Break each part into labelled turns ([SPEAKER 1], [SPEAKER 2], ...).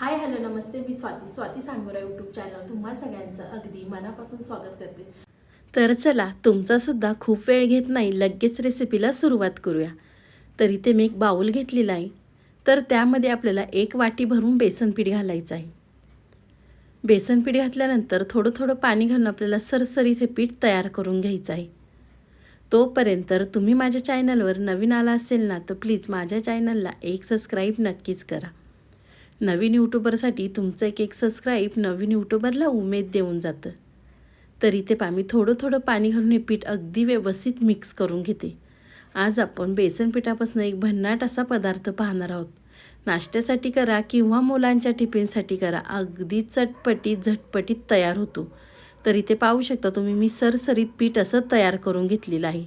[SPEAKER 1] हाय hello नमस्ते. मी Swati. Swati Sangora YouTube channel तुम्हा सगळ्यांचं अगदी मनापासून स्वागत करते. तर चला तुमचा सुद्धा खूप वेळ घेत नाही लगेच रेसिपीला सुरुवात करूया. तर इथे मी एक बाऊल घेतलेला आहे. तर त्यामध्ये आपल्याला एक वाटी भरून बेसन पीठ घालायचं आहे. बेसन पीठ घातल्यानंतर थोडं थोडं पाणी घालून आपल्याला सरसरी हे पीठ तयार करून घ्यायचं आहे. तोपर्यंत तुम्ही माझ्या चॅनलवर नवीन आला असेल ना तर प्लीज माझ्या चॅनलला एक सबस्क्राईब नक्कीच करा. नवीन यूट्यूबरसाठी तुमचं एक एक सबस्क्राईब नवीन यूट्यूबरला उमेद देऊन जातं. तर इथे पा मी थोडं थोडं पाणी घालून हे पीठ अगदी व्यवस्थित मिक्स करून घेते. आज आपण बेसन पिठापासून एक भन्नाट असा पदार्थ पाहणार आहोत. नाश्त्यासाठी करा किंवा मुलांच्या टिफिनसाठी करा. अगदी चटपटीत झटपटीत तयार होतो. तर इथे पाहू शकता तुम्ही मी सरसरीत पीठ असं तयार करून घेतलेलं आहे.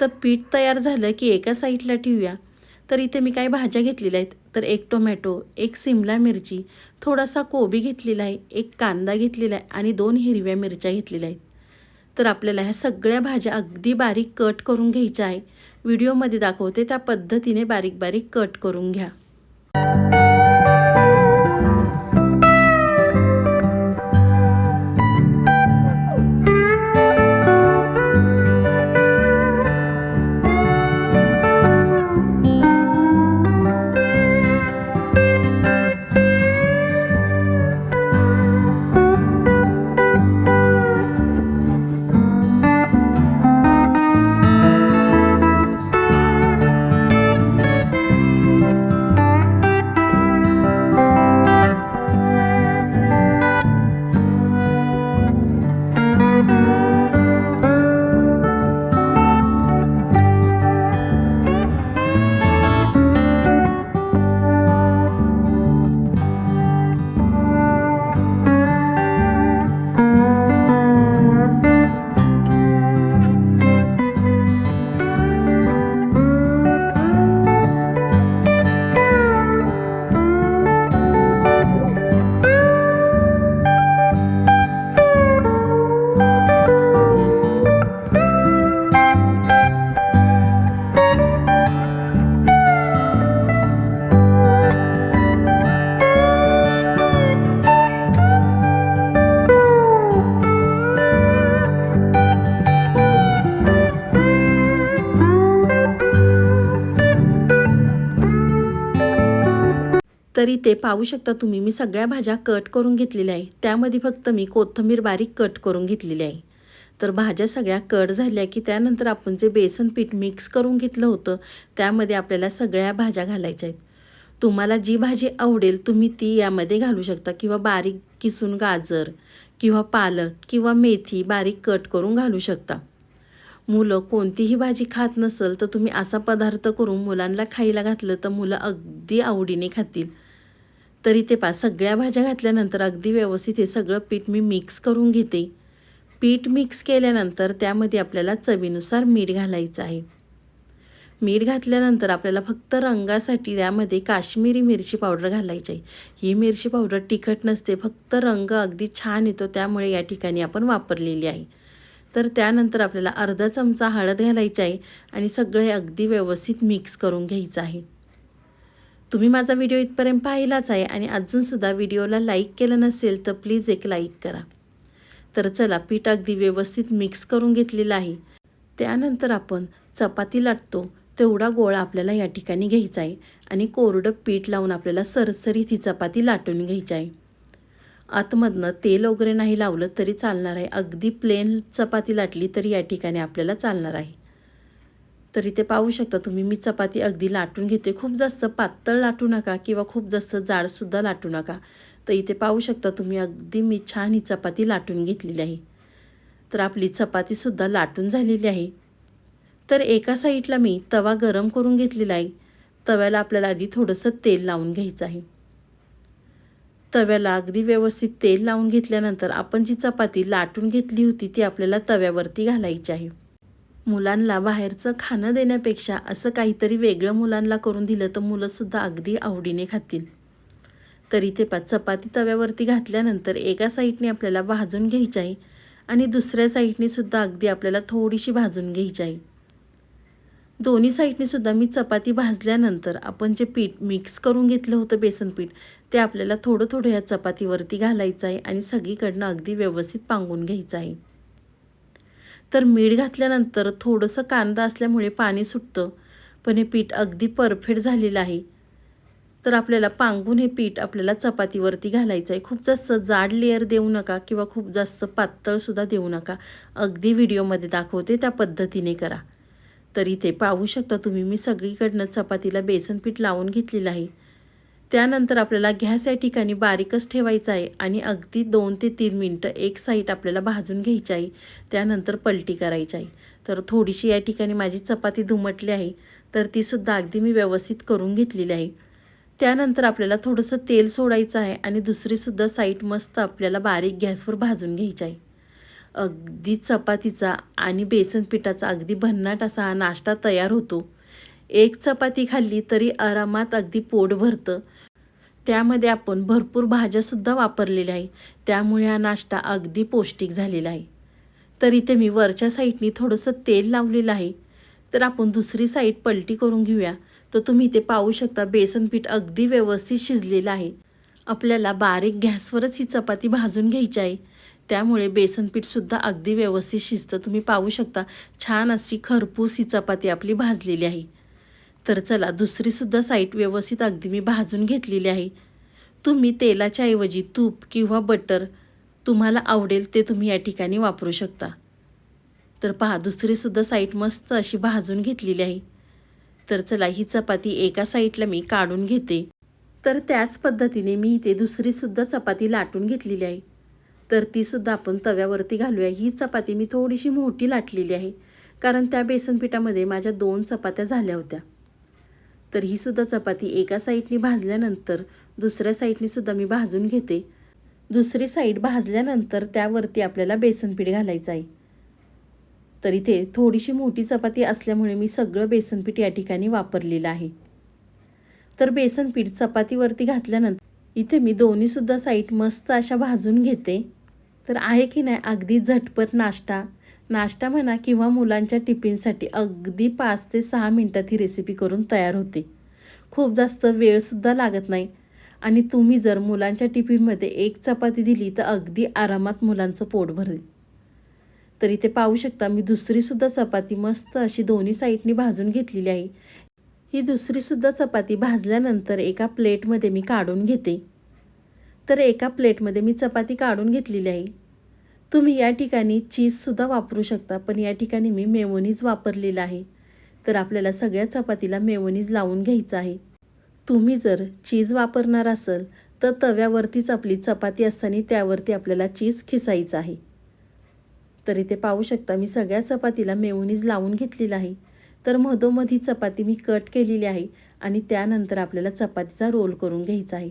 [SPEAKER 1] तर पीठ तयार झालं की एका साईडला ठेवूया. तर इथे मी काही भाज्या घेतलेल्या आहेत. तर एक टोमॅटो एक सिमला मिरची थोडासा कोबी घेतलेला आहे एक कांदा घेतलेला आहे आणि दोन हिरव्या मिरच्या घेतलेल्या आहेत. तर आपल्याला ह्या सगळ्या भाज्या अगदी बारीक कट करून घ्यायच्या आहे. व्हिडिओमध्ये दाखवते त्या पद्धतीने बारीक बारीक कट करून घ्या. तरी ते पाहू शकता तुम्ही. मी सगळ्या भाज्या कट करून घेतलेल्या आहे. त्यामध्ये फक्त मी कोथिंबीर बारीक कट करून घेतलेली आहे. तर भाज्या सगळ्या कट झाल्या की त्यानंतर आपण जे बेसन पीठ मिक्स करून घेतलं होतं त्यामध्ये आपल्याला सगळ्या भाज्या घालायच्या आहेत. तुम्हाला जी भाजी आवडेल तुम्ही ती यामध्ये घालू शकता किंवा बारीक किसून गाजर किंवा पालक किंवा मेथी बारीक कट करून घालू शकता. मुलं कोणतीही भाजी खात नसेल तर तुम्ही असा पदार्थ करून मुलांना खायला घातलं तर मुलं अगदी आवडीने खातील. तरी ते पा सगळ्या भाज्या घातल्यानंतर अगदी व्यवस्थित हे सगळं पीठ मी मिक्स करून घेते. पीठ मिक्स केल्यानंतर त्यामध्ये आपल्याला चवीनुसार मीठ घालायचं आहे. मीठ घातल्यानंतर आपल्याला फक्त रंगासाठी त्यामध्ये काश्मीरी मिरची पावडर घालायची आहे. ही मिरची पावडर तिखट नसते फक्त रंग अगदी छान येतो त्यामुळे या ठिकाणी आपण वापरलेली आहे. तर त्यानंतर आपल्याला अर्धा चमचा हळद घालायची आहे आणि सगळे अगदी व्यवस्थित मिक्स करून घ्यायचं आहे. तुम्ही माझा व्हिडिओ इथपर्यंत पाहिलाच आहे आणि अजूनसुद्धा व्हिडिओला लाईक केलं नसेल तर प्लीज एक लाईक करा. तर चला पीठ अगदी व्यवस्थित मिक्स करून घेतलेलं आहे. त्यानंतर आपण चपाती लाटतो. तेवढा गोळा आपल्याला या ठिकाणी घ्यायचा आहे आणि कोरडं पीठ लावून आपल्याला सरसरीत ही चपाती लाटून घ्यायची आहे. आतमधनं तेल वगैरे नाही लावलं तरी चालणार आहे. अगदी प्लेन चपाती लाटली तरी या ठिकाणी आपल्याला चालणार आहे. तर इथे पाहू शकता. तुम्ही मी चपाती अगदी लाटून घेते. खूप जास्त पातळ लाटू नका किंवा खूप जास्त जाडसुद्धा लाटू नका. तर इथे पाहू शकता तुम्ही अगदी मी छान ही चपाती लाटून घेतलेली आहे. तर आपली चपातीसुद्धा लाटून झालेली आहे. तर एका साईडला मी तवा गरम करून घेतलेला आहे. तव्याला आपल्याला आधी थोडंसं तेल लावून घ्यायचं आहे. तव्याला अगदी व्यवस्थित तेल लावून घेतल्यानंतर आपण जी चपाती लाटून घेतली होती ती आपल्याला तव्यावरती घालायची आहे. मुलांना बाहेरचं खाणं देण्यापेक्षा असं काहीतरी वेगळं मुलांना करून दिलं तर मुलंसुद्धा अगदी आवडीने खातील. तर इथे पा चपाती तव्यावरती घातल्यानंतर एका साईडने आपल्याला भाजून घ्यायची आहे आणि दुसऱ्या साईडने सुद्धा अगदी आपल्याला थोडीशी भाजून घ्यायची आहे दोन्ही साईडने सुद्धा मी चपाती भाजल्यानंतर आपण जे पीठ मिक्स करून घेतलं होतं बेसन पीठ ते आपल्याला थोडं थोडं ह्या चपातीवरती घालायचं आहे आणि सगळीकडनं अगदी व्यवस्थित पांगून घ्यायचं आहे तर मीठ घातल्यानंतर थोडंसं कांदा असल्यामुळे पाणी सुटतं. पण हे पीठ अगदी परफेक्ट झालेलं आहे. तर आपल्याला पांगून हे पीठ आपल्याला चपातीवरती घालायचं आहे खूप जास्त जाड लेअर देऊ नका किंवा खूप जास्त पातळसुद्धा देऊ नका. अगदी व्हिडिओमध्ये दाखवते त्या पद्धतीने करा. तर इथे पाहू शकता तुम्ही. मी सगळीकडनं चपातीला बेसन पीठ लावून घेतलेलं आहे. त्यानंतर आपल्याला गॅस या ठिकाणी बारीकच ठेवायचा आहे आणि अगदी दोन ते तीन मिनटं एक साईड आपल्याला भाजून घ्यायची आहे. त्यानंतर पलटी करायची आहे. तर थोडीशी या ठिकाणी माझी चपाती धुमटली आहे. तर तीसुद्धा अगदी मी व्यवस्थित करून घेतलेली आहे. त्यानंतर आपल्याला थोडंसं तेल सोडायचं आहे आणि दुसरीसुद्धा साईड मस्त आपल्याला बारीक गॅसवर भाजून घ्यायची आहे. अगदी चपातीचा आणि बेसन पिठाचा अगदी भन्नाट असा हा नाश्ता तयार होतो. एक चपाती खाल्ली तरी आरामात अगदी पोट भरतं. त्यामध्ये आपण भरपूर भाज्यासुद्धा वापरलेल्या आहे त्यामुळे हा नाश्ता अगदी पौष्टिक झालेला आहे. तर इथे मी वरच्या साईडनी थोडंसं तेल लावलेलं आहे. तर आपण दुसरी साईड पलटी करून घेऊया. तर तुम्ही इथे पाहू शकता बेसन पीठ अगदी व्यवस्थित शिजलेलं आहे. आपल्याला बारीक गॅसवरच ही चपाती भाजून घ्यायची आहे. त्यामुळे बेसन पीठसुद्धा अगदी व्यवस्थित शिजतं. तुम्ही पाहू शकता छान अशी खरपूस ही चपाती आपली भाजलेली आहे. तर चला दुसरीसुद्धा साईट व्यवस्थित अगदी मी भाजून घेतलेली आहे. तुम्ही तेलाच्या ऐवजी तूप किंवा बटर तुम्हाला आवडेल ते तुम्ही या ठिकाणी वापरू शकता. तर पहा दुसरीसुद्धा साईट मस्त अशी भाजून घेतलेली आहे. तर चला ही चपाती एका साईडला मी काढून घेते. तर त्याच पद्धतीने मी इथे दुसरीसुद्धा चपाती लाटून घेतलेली आहे. तर तीसुद्धा आपण तव्यावरती घालूया. ही चपाती मी थोडीशी मोठी लाटलेली आहे. कारण त्या बेसन पिठामध्ये माझ्या दोन चपात्या झाल्या होत्या. तर ही सुद्धा चपाती एका साईडनी भाजल्यानंतर दुसऱ्या साईडनी सुद्धा मी भाजून घेते. दुसरी साईड भाजल्यानंतर त्यावरती आपल्याला बेसन पीठ घालायचं आहे. तर इथे थोडीशी मोठी चपाती असल्यामुळे मी सगळं बेसन पीठ या ठिकाणी वापरलेलं आहे. तर बेसन पीठ चपातीवरती घातल्यानंतर इथे मी दोन्हीसुद्धा साईड मस्त अशा भाजून घेते. तर आहे की नाही अगदी झटपट नाश्ता नाश्ता म्हणा किंवा मुलांच्या टिफिनसाठी अगदी पाच ते सहा मिनटात ही रेसिपी करून तयार होते. खूप जास्त वेळसुद्धा लागत नाही. आणि तुम्ही जर मुलांच्या टिफिनमध्ये एक चपाती दिली तर अगदी आरामात मुलांचं पोट भरेल. तर इथे पाहू शकता मी दुसरीसुद्धा चपाती मस्त अशी दोन्ही साईडनी भाजून घेतलेली आहे. ही दुसरीसुद्धा चपाती भाजल्यानंतर एका प्लेटमध्ये मी काढून घेते. तर एका प्लेटमध्ये मी चपाती काढून घेतलेली आहे. तुम्ही या ठिकाणी चीजसुद्धा वापरू शकता पण या ठिकाणी मी मेवनीज वापरलेलं आहे. तर आपल्याला सगळ्या चपातीला मेवनीज लावून घ्यायचं आहे. तुम्ही जर चीज वापरणार असाल तर तव्यावरतीच आपली चपाती असताना त्यावरती आपल्याला चीज खिसायचं आहे. तर इथे पाहू शकता मी सगळ्या चपातीला मेवनीज लावून घेतलेला आहे. तर मधोमध ही चपाती मी कट केलेली आहे आणि त्यानंतर आपल्याला चपातीचा रोल करून घ्यायचा आहे.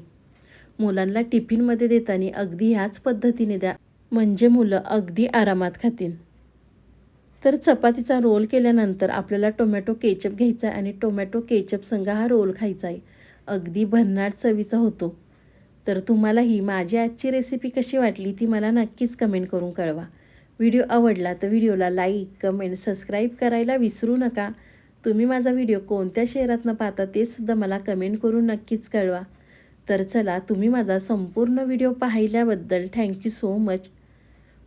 [SPEAKER 1] मुलांना टिफिनमध्ये देताना अगदी ह्याच पद्धतीने द्या. म्हणजे मुलं अगदी आरामात खातील. तर चपातीचा रोल केल्यानंतर आपल्याला टोमॅटो केचप घ्यायचा आहे आणि टोमॅटो केचप संग हा रोल खायचा आहे. अगदी भन्नाट चवीचा होतो. तर तुम्हाला ही माझी आजची रेसिपी कशी वाटली ती मला नक्कीच कमेंट करून कळवा. व्हिडिओ आवडला तर व्हिडिओला लाईक कमेंट सबस्क्राईब करायला विसरू नका. तुम्ही माझा व्हिडिओ कोणत्या शहरातनं पाहता ते सुद्धा मला कमेंट करून नक्कीच कळवा. तर चला तुम्ही माझा संपूर्ण व्हिडिओ पाहिल्याबद्दल थँक्यू सो मच